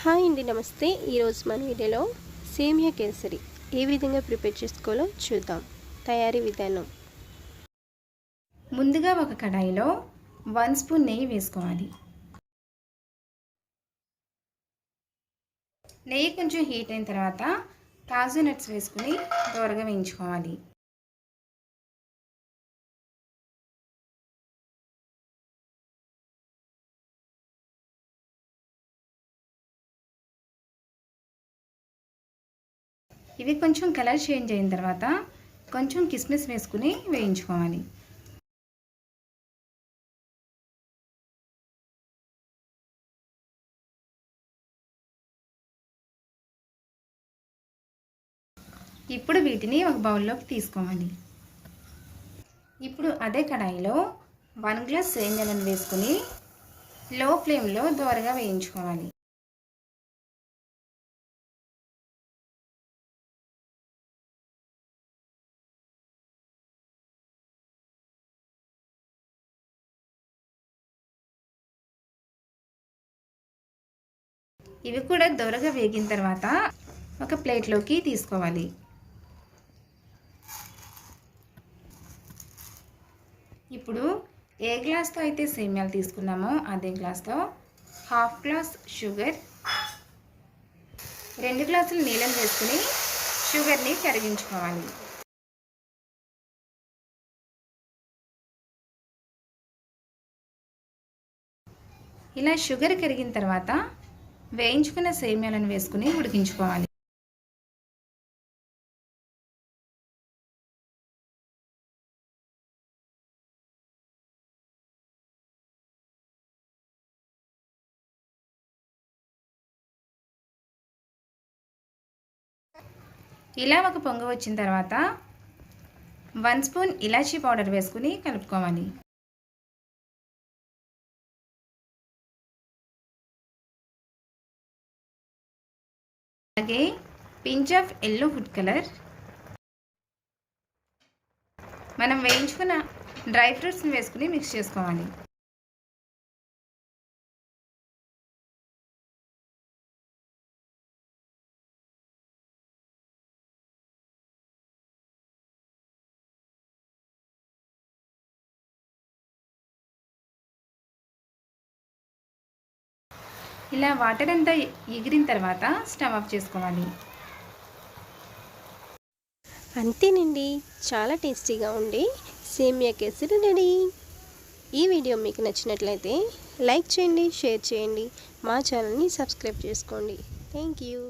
Hi అండి నమస్తే. ఈరోజు మన వీడియోలో సేమియా కేసరి ఏ విధంగా ప్రిపేర్ చేసుకోవాలో చూద్దాం. తయారీ విధానం. ముందుగా ఒక కడాయిలో వన్ స్పూన్ నెయ్యి వేసుకోవాలి. నెయ్యి కొంచెం హీట్ అయిన తర్వాత కాజు నట్స్ వేసుకుని దోరగా వేయించుకోవాలి. ఇవి కొంచెం కలర్ చేంజ్ అయిన తర్వాత కొంచెం కిస్మిస్ వేసుకుని వేయించుకోవాలి. ఇప్పుడు వీటిని ఒక బౌల్లోకి తీసుకోవాలి. ఇప్పుడు అదే కడాయిలో వన్ గ్లాస్ సేమియాలను వేసుకుని లో ఫ్లేమ్లో దోరగా వేయించుకోవాలి. ఇవి కూడా దొరగా వేగిన తర్వాత ఒక ప్లేట్లోకి తీసుకోవాలి. ఇప్పుడు ఏ గ్లాస్తో అయితే సేమ్యాలు తీసుకున్నామో అదే గ్లాస్తో హాఫ్ గ్లాస్ షుగర్ రెండు గ్లాసులు నీళ్ళని వేసుకుని షుగర్ని కరిగించుకోవాలి. ఇలా షుగర్ కరిగిన తర్వాత వేయించుకున్న సేమ్యాలను వేసుకుని ఉడికించుకోవాలి. ఇలా ఒక పొంగు వచ్చిన తర్వాత వన్ స్పూన్ ఇలాచీ పౌడర్ వేసుకుని కలుపుకోవాలి. అలాగే pinch of yellow food colour. మనం వేయించుకున్న డ్రై ఫ్రూట్స్ని వేసుకుని మిక్స్ చేసుకోవాలి. ఇలా వాటర్ అంతా ఎగిరిన తర్వాత స్టవ్ ఆఫ్ చేసుకోవాలి. అంతేనండి. చాలా టేస్టీగా ఉండి సేమియా కేసరి రెడీ. ఈ వీడియో మీకు నచ్చినట్లయితే లైక్ చేయండి షేర్ చేయండి. మా ఛానల్ని సబ్స్క్రైబ్ చేసుకోండి. Thank you.